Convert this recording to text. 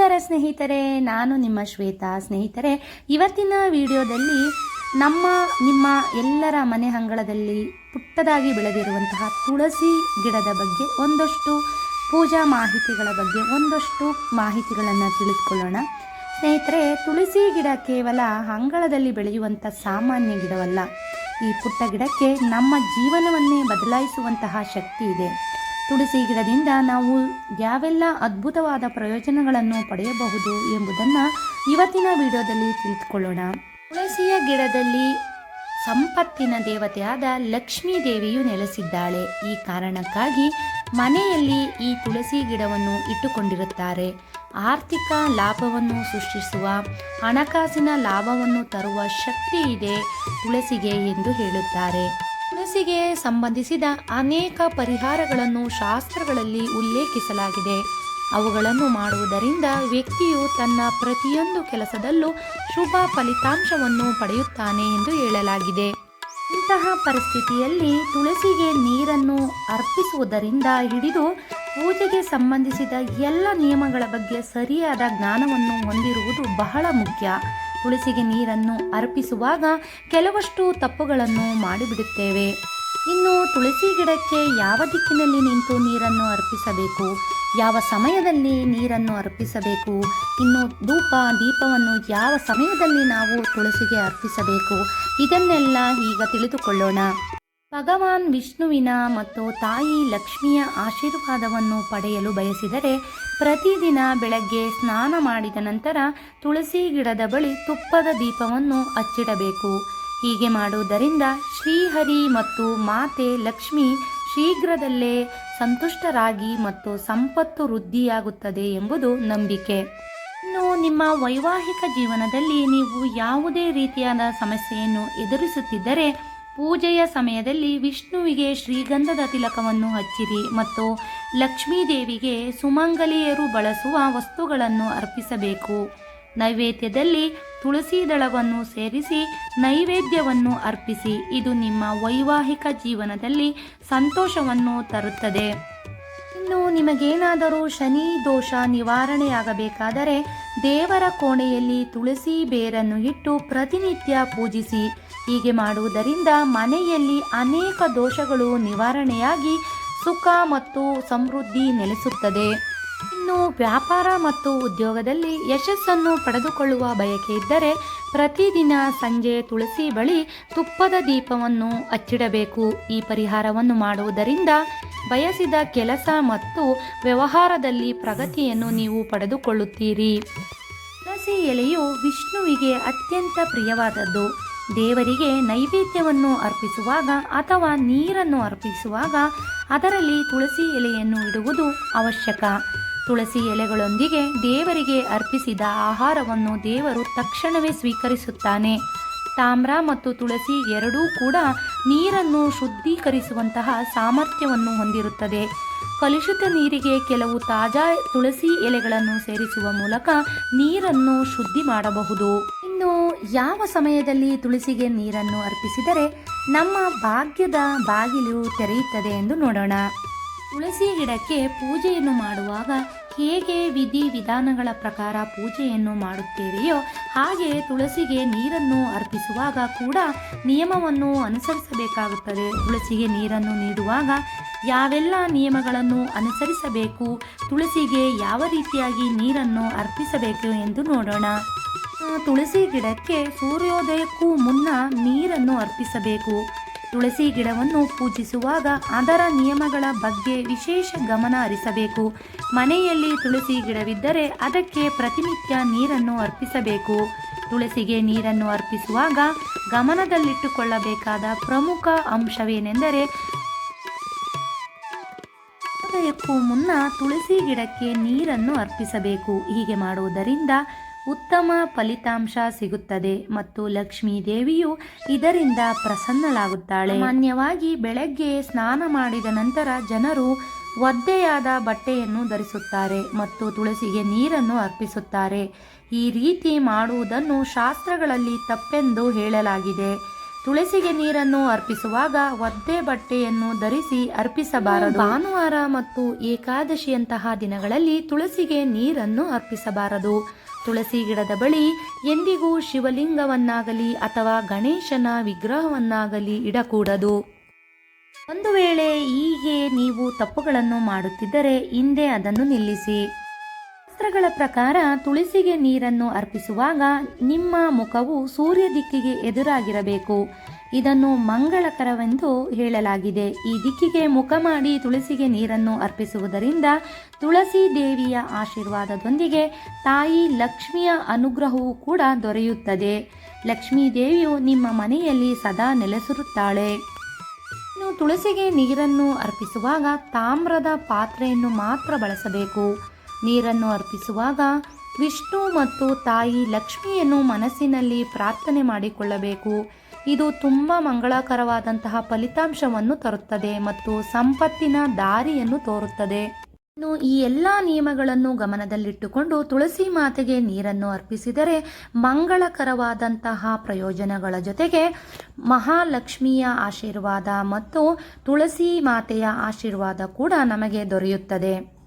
ನಮಸ್ಕಾರ ಸ್ನೇಹಿತರೆ, ನಾನು ನಿಮ್ಮ ಶ್ವೇತಾ. ಸ್ನೇಹಿತರೆ, ಇವತ್ತಿನ ವಿಡಿಯೋದಲ್ಲಿ ನಮ್ಮ, ನಿಮ್ಮ ಎಲ್ಲರ ಮನೆ ಅಂಗಳದಲ್ಲಿ ಪುಟ್ಟದಾಗಿ ಬೆಳೆದಿರುವಂತಹ ತುಳಸಿ ಗಿಡದ ಬಗ್ಗೆ ಒಂದಷ್ಟು ಪೂಜಾ ಮಾಹಿತಿಗಳ ಬಗ್ಗೆ ಒಂದಷ್ಟು ಮಾಹಿತಿಗಳನ್ನು ತಿಳಿದುಕೊಳ್ಳೋಣ. ಸ್ನೇಹಿತರೆ, ತುಳಸಿ ಗಿಡ ಕೇವಲ ಅಂಗಳದಲ್ಲಿ ಬೆಳೆಯುವಂಥ ಸಾಮಾನ್ಯ ಗಿಡವಲ್ಲ. ಈ ಪುಟ್ಟ ಗಿಡಕ್ಕೆ ನಮ್ಮ ಜೀವನವನ್ನೇ ಬದಲಾಯಿಸುವಂತಹ ಶಕ್ತಿ ಇದೆ. ತುಳಸಿ ಗಿಡದಿಂದ ನಾವು ಯಾವೆಲ್ಲ ಅದ್ಭುತವಾದ ಪ್ರಯೋಜನಗಳನ್ನು ಪಡೆಯಬಹುದು ಎಂಬುದನ್ನು ಇವತ್ತಿನ ವಿಡಿಯೋದಲ್ಲಿ ತಿಳಿದುಕೊಳ್ಳೋಣ. ತುಳಸಿಯ ಗಿಡದಲ್ಲಿ ಸಂಪತ್ತಿನ ದೇವತೆಯಾದ ಲಕ್ಷ್ಮೀ ದೇವಿಯು ನೆಲೆಸಿದ್ದಾಳೆ. ಈ ಕಾರಣಕ್ಕಾಗಿ ಮನೆಯಲ್ಲಿ ಈ ತುಳಸಿ ಗಿಡವನ್ನು ಇಟ್ಟುಕೊಂಡಿರುತ್ತಾರೆ. ಆರ್ಥಿಕ ಲಾಭವನ್ನು ಸೃಷ್ಟಿಸುವ, ಹಣಕಾಸಿನ ಲಾಭವನ್ನು ತರುವ ಶಕ್ತಿ ಇದೆ ತುಳಸಿಗೆ ಎಂದು ಹೇಳುತ್ತಾರೆ. ತುಳಸಿಗೆ ಸಂಬಂಧಿಸಿದ ಅನೇಕ ಪರಿಹಾರಗಳನ್ನು ಶಾಸ್ತ್ರಗಳಲ್ಲಿ ಉಲ್ಲೇಖಿಸಲಾಗಿದೆ. ಅವುಗಳನ್ನು ಮಾಡುವುದರಿಂದ ವ್ಯಕ್ತಿಯು ತನ್ನ ಪ್ರತಿಯೊಂದು ಕೆಲಸದಲ್ಲೂ ಶುಭ ಫಲಿತಾಂಶವನ್ನು ಪಡೆಯುತ್ತಾನೆ ಎಂದು ಹೇಳಲಾಗಿದೆ. ಇಂತಹ ಪರಿಸ್ಥಿತಿಯಲ್ಲಿ ತುಳಸಿಗೆ ನೀರನ್ನು ಅರ್ಪಿಸುವುದರಿಂದ ಹಿಡಿದು ಪೂಜೆಗೆ ಸಂಬಂಧಿಸಿದ ಎಲ್ಲ ನಿಯಮಗಳ ಬಗ್ಗೆ ಸರಿಯಾದ ಜ್ಞಾನವನ್ನು ಹೊಂದಿರುವುದು ಬಹಳ ಮುಖ್ಯ. ತುಳಸಿಗೆ ನೀರನ್ನು ಅರ್ಪಿಸುವಾಗ ಕೆಲವಷ್ಟು ತಪ್ಪುಗಳನ್ನು ಮಾಡಿಬಿಡುತ್ತೇವೆ. ಇನ್ನು ತುಳಸಿ ಗಿಡಕ್ಕೆ ಯಾವ ದಿಕ್ಕಿನಲ್ಲಿ ನಿಂತು ನೀರನ್ನು ಅರ್ಪಿಸಬೇಕು? ಯಾವ ಸಮಯದಲ್ಲಿ ನೀರನ್ನು ಅರ್ಪಿಸಬೇಕು? ಇನ್ನು ಧೂಪ, ದೀಪವನ್ನು ಯಾವ ಸಮಯದಲ್ಲಿ ನಾವು ತುಳಸಿಗೆ ಅರ್ಪಿಸಬೇಕು? ಇದನ್ನೆಲ್ಲ ಈಗ ತಿಳಿದುಕೊಳ್ಳೋಣ. ಭಗವಾನ್ ವಿಷ್ಣುವಿನ ಮತ್ತು ತಾಯಿ ಲಕ್ಷ್ಮಿಯ ಆಶೀರ್ವಾದವನ್ನು ಪಡೆಯಲು ಬಯಸಿದರೆ ಪ್ರತಿದಿನ ಬೆಳಗ್ಗೆ ಸ್ನಾನ ಮಾಡಿದ ನಂತರ ತುಳಸಿ ಗಿಡದ ಬಳಿ ತುಪ್ಪದ ದೀಪವನ್ನು ಅಚ್ಚಿಡಬೇಕು ಹೀಗೆ ಮಾಡುವುದರಿಂದ ಶ್ರೀಹರಿ ಮತ್ತು ಮಾತೆ ಲಕ್ಷ್ಮಿ ಶೀಘ್ರದಲ್ಲೇ ಸಂತುಷ್ಟರಾಗಿ ಮತ್ತು ಸಂಪತ್ತು ವೃದ್ಧಿಯಾಗುತ್ತದೆ ಎಂಬುದು ನಂಬಿಕೆ. ಇನ್ನು ನಿಮ್ಮ ವೈವಾಹಿಕ ಜೀವನದಲ್ಲಿ ನೀವು ಯಾವುದೇ ರೀತಿಯಾದ ಸಮಸ್ಯೆಯನ್ನು ಎದುರಿಸುತ್ತಿದ್ದರೆ ಪೂಜೆಯ ಸಮಯದಲ್ಲಿ ವಿಷ್ಣುವಿಗೆ ಶ್ರೀಗಂಧದ ತಿಲಕವನ್ನು ಹಚ್ಚಿರಿ ಮತ್ತು ಲಕ್ಷ್ಮೀದೇವಿಗೆ ಸುಮಂಗಲಿಯರು ಬಳಸುವ ವಸ್ತುಗಳನ್ನು ಅರ್ಪಿಸಬೇಕು. ನೈವೇದ್ಯದಲ್ಲಿ ತುಳಸಿ ದಳವನ್ನು ಸೇರಿಸಿ ನೈವೇದ್ಯವನ್ನು ಅರ್ಪಿಸಿ. ಇದು ನಿಮ್ಮ ವೈವಾಹಿಕ ಜೀವನದಲ್ಲಿ ಸಂತೋಷವನ್ನು ತರುತ್ತದೆ. ಇನ್ನು ನಿಮಗೇನಾದರೂ ಶನಿ ದೋಷ ನಿವಾರಣೆಯಾಗಬೇಕಾದರೆ ದೇವರ ಕೋಣೆಯಲ್ಲಿ ತುಳಸಿ ಬೇರನ್ನು ಇಟ್ಟು ಪ್ರತಿನಿತ್ಯ ಪೂಜಿಸಿ. ಹೀಗೆ ಮಾಡುವುದರಿಂದ ಮನೆಯಲ್ಲಿ ಅನೇಕ ದೋಷಗಳು ನಿವಾರಣೆಯಾಗಿ ಸುಖ ಮತ್ತು ಸಮೃದ್ಧಿ ನೆಲೆಸುತ್ತದೆ. ಇನ್ನು ವ್ಯಾಪಾರ ಮತ್ತು ಉದ್ಯೋಗದಲ್ಲಿ ಯಶಸ್ಸನ್ನು ಪಡೆದುಕೊಳ್ಳುವ ಬಯಕೆ ಇದ್ದರೆ ಪ್ರತಿದಿನ ಸಂಜೆ ತುಳಸಿ ಬಳಿ ತುಪ್ಪದ ದೀಪವನ್ನು ಅಚ್ಚಿಡಬೇಕು ಈ ಪರಿಹಾರವನ್ನು ಮಾಡುವುದರಿಂದ ಬಯಸಿದ ಕೆಲಸ ಮತ್ತು ವ್ಯವಹಾರದಲ್ಲಿ ಪ್ರಗತಿಯನ್ನು ನೀವು ಪಡೆದುಕೊಳ್ಳುತ್ತೀರಿ. ತುಳಸಿ ಎಲೆಯು ವಿಷ್ಣುವಿಗೆ ಅತ್ಯಂತ ಪ್ರಿಯವಾದದ್ದು. ದೇವರಿಗೆ ನೈವೇದ್ಯವನ್ನು ಅರ್ಪಿಸುವಾಗ ಅಥವಾ ನೀರನ್ನು ಅರ್ಪಿಸುವಾಗ ಅದರಲ್ಲಿ ತುಳಸಿ ಎಲೆಯನ್ನು ಇಡುವುದು ಅವಶ್ಯಕ. ತುಳಸಿ ಎಲೆಗಳೊಂದಿಗೆ ದೇವರಿಗೆ ಅರ್ಪಿಸಿದ ಆಹಾರವನ್ನು ದೇವರು ತಕ್ಷಣವೇ ಸ್ವೀಕರಿಸುತ್ತಾನೆ. ತಾಮ್ರ ಮತ್ತು ತುಳಸಿ ಎರಡೂ ಕೂಡ ನೀರನ್ನು ಶುದ್ಧೀಕರಿಸುವಂತಹ ಸಾಮರ್ಥ್ಯವನ್ನು ಹೊಂದಿರುತ್ತದೆ. ಕಲುಷಿತ ನೀರಿಗೆ ಕೆಲವು ತಾಜಾ ತುಳಸಿ ಎಲೆಗಳನ್ನು ಸೇರಿಸುವ ಮೂಲಕ ನೀರನ್ನು ಶುದ್ಧಿ ಮಾಡಬಹುದು. ಇನ್ನು ಯಾವ ಸಮಯದಲ್ಲಿ ತುಳಸಿಗೆ ನೀರನ್ನು ಅರ್ಪಿಸಿದರೆ ನಮ್ಮ ಭಾಗ್ಯದ ಬಾಗಿಲು ತೆರೆಯುತ್ತದೆ ಎಂದು ನೋಡೋಣ. ತುಳಸಿ ಗಿಡಕ್ಕೆ ಪೂಜೆಯನ್ನು ಮಾಡುವಾಗ ಹೇಗೆ ವಿಧಿ ವಿಧಾನಗಳ ಪ್ರಕಾರ ಪೂಜೆಯನ್ನು ಮಾಡುತ್ತೇವೆಯೋ ಹಾಗೆ ತುಳಸಿಗೆ ನೀರನ್ನು ಅರ್ಪಿಸುವಾಗ ಕೂಡ ನಿಯಮವನ್ನು ಅನುಸರಿಸಬೇಕಾಗುತ್ತದೆ. ತುಳಸಿಗೆ ನೀರನ್ನು ನೀಡುವಾಗ ಯಾವೆಲ್ಲ ನಿಯಮಗಳನ್ನು ಅನುಸರಿಸಬೇಕು? ತುಳಸಿಗೆ ಯಾವ ರೀತಿಯಾಗಿ ನೀರನ್ನು ಅರ್ಪಿಸಬೇಕು ಎಂದು ನೋಡೋಣ. ತುಳಸಿ ಗಿಡಕ್ಕೆ ಸೂರ್ಯೋದಯಕ್ಕೂ ಮುನ್ನ ನೀರನ್ನು ಅರ್ಪಿಸಬೇಕು. ತುಳಸಿ ಗಿಡವನ್ನು ಪೂಜಿಸುವಾಗ ಅದರ ನಿಯಮಗಳ ಬಗ್ಗೆ ವಿಶೇಷ ಗಮನ ಹರಿಸಬೇಕು. ಮನೆಯಲ್ಲಿ ತುಳಸಿ ಗಿಡವಿದ್ದರೆ ಅದಕ್ಕೆ ಪ್ರತಿನಿತ್ಯ ನೀರನ್ನು ಅರ್ಪಿಸಬೇಕು. ತುಳಸಿಗೆ ನೀರನ್ನು ಅರ್ಪಿಸುವಾಗ ಗಮನದಲ್ಲಿಟ್ಟುಕೊಳ್ಳಬೇಕಾದ ಪ್ರಮುಖ ಅಂಶವೇನೆಂದರೆ ಮುನ್ನ ತುಳಸಿ ಗಿಡಕ್ಕೆ ನೀರನ್ನು ಅರ್ಪಿಸಬೇಕು. ಹೀಗೆ ಮಾಡುವುದರಿಂದ ಉತ್ತಮ ಫಲಿತಾಂಶ ಸಿಗುತ್ತದೆ ಮತ್ತು ಲಕ್ಷ್ಮೀ ದೇವಿಯು ಇದರಿಂದ ಪ್ರಸನ್ನಳಾಗುತ್ತಾಳೆ. ಮಾನ್ಯವಾಗಿ ಬೆಳಗ್ಗೆ ಸ್ನಾನ ಮಾಡಿದ ನಂತರ ಜನರು ಒದ್ದೆಯಾದ ಬಟ್ಟೆಯನ್ನು ಧರಿಸುತ್ತಾರೆ ಮತ್ತು ತುಳಸಿಗೆ ನೀರನ್ನು ಅರ್ಪಿಸುತ್ತಾರೆ. ಈ ರೀತಿ ಮಾಡುವುದನ್ನು ಶಾಸ್ತ್ರಗಳಲ್ಲಿ ತಪ್ಪೆಂದು ಹೇಳಲಾಗಿದೆ. ತುಳಸಿಗೆ ನೀರನ್ನು ಅರ್ಪಿಸುವಾಗ ಒದ್ದೆ ಬಟ್ಟೆಯನ್ನು ಧರಿಸಿ ಅರ್ಪಿಸಬಾರದು. ಭಾನುವಾರ ಮತ್ತು ಏಕಾದಶಿಯಂತಹ ದಿನಗಳಲ್ಲಿ ತುಳಸಿಗೆ ನೀರನ್ನು ಅರ್ಪಿಸಬಾರದು. ತುಳಸಿ ಗಿಡದ ಬಳಿ ಎಂದಿಗೂ ಶಿವಲಿಂಗವನ್ನಾಗಲಿ ಅಥವಾ ಗಣೇಶನ ವಿಗ್ರಹವನ್ನಾಗಲಿ ಇಡಕೂಡದು. ಒಂದು ವೇಳೆ ಹೀಗೆ ನೀವು ತಪ್ಪುಗಳನ್ನು ಮಾಡುತ್ತಿದ್ದರೆ ಹಿಂದೆ ಅದನ್ನು ನಿಲ್ಲಿಸಿ. ಶಾಸ್ತ್ರಗಳ ಪ್ರಕಾರ ತುಳಸಿಗೆ ನೀರನ್ನು ಅರ್ಪಿಸುವಾಗ ನಿಮ್ಮ ಮುಖವು ಸೂರ್ಯ ದಿಕ್ಕಿಗೆ ಎದುರಾಗಿರಬೇಕು. ಇದನ್ನು ಮಂಗಳಕರವೆಂದು ಹೇಳಲಾಗಿದೆ. ಈ ದಿಕ್ಕಿಗೆ ಮುಖ ಮಾಡಿ ತುಳಸಿಗೆ ನೀರನ್ನು ಅರ್ಪಿಸುವುದರಿಂದ ತುಳಸಿ ದೇವಿಯ ಆಶೀರ್ವಾದದೊಂದಿಗೆ ತಾಯಿ ಲಕ್ಷ್ಮಿಯ ಅನುಗ್ರಹವೂ ಕೂಡ ದೊರೆಯುತ್ತದೆ. ಲಕ್ಷ್ಮೀ ದೇವಿಯು ನಿಮ್ಮ ಮನೆಯಲ್ಲಿ ಸದಾ ನೆಲೆಸಿರುತ್ತಾಳೆ. ಇನ್ನು ತುಳಸಿಗೆ ನೀರನ್ನು ಅರ್ಪಿಸುವಾಗ ತಾಮ್ರದ ಪಾತ್ರೆಯನ್ನು ಮಾತ್ರ ಬಳಸಬೇಕು. ನೀರನ್ನು ಅರ್ಪಿಸುವಾಗ ವಿಷ್ಣು ಮತ್ತು ತಾಯಿ ಲಕ್ಷ್ಮಿಯನ್ನು ಮನಸ್ಸಿನಲ್ಲಿ ಪ್ರಾರ್ಥನೆ ಮಾಡಿಕೊಳ್ಳಬೇಕು. ಇದು ತುಂಬ ಮಂಗಳಕರವಾದಂತಹ ಫಲಿತಾಂಶವನ್ನು ತರುತ್ತದೆ ಮತ್ತು ಸಂಪತ್ತಿನ ದಾರಿಯನ್ನು ತೋರುತ್ತದೆ. ಇನ್ನು ಈ ಎಲ್ಲ ನಿಯಮಗಳನ್ನು ಗಮನದಲ್ಲಿಟ್ಟುಕೊಂಡು ತುಳಸಿ ಮಾತೆಗೆ ನೀರನ್ನು ಅರ್ಪಿಸಿದರೆ ಮಂಗಳಕರವಾದಂತಹ ಪ್ರಯೋಜನಗಳ ಜೊತೆಗೆ ಮಹಾಲಕ್ಷ್ಮಿಯ ಆಶೀರ್ವಾದ ಮತ್ತು ತುಳಸಿ ಮಾತೆಯ ಆಶೀರ್ವಾದ ಕೂಡ ನಮಗೆ ದೊರೆಯುತ್ತದೆ.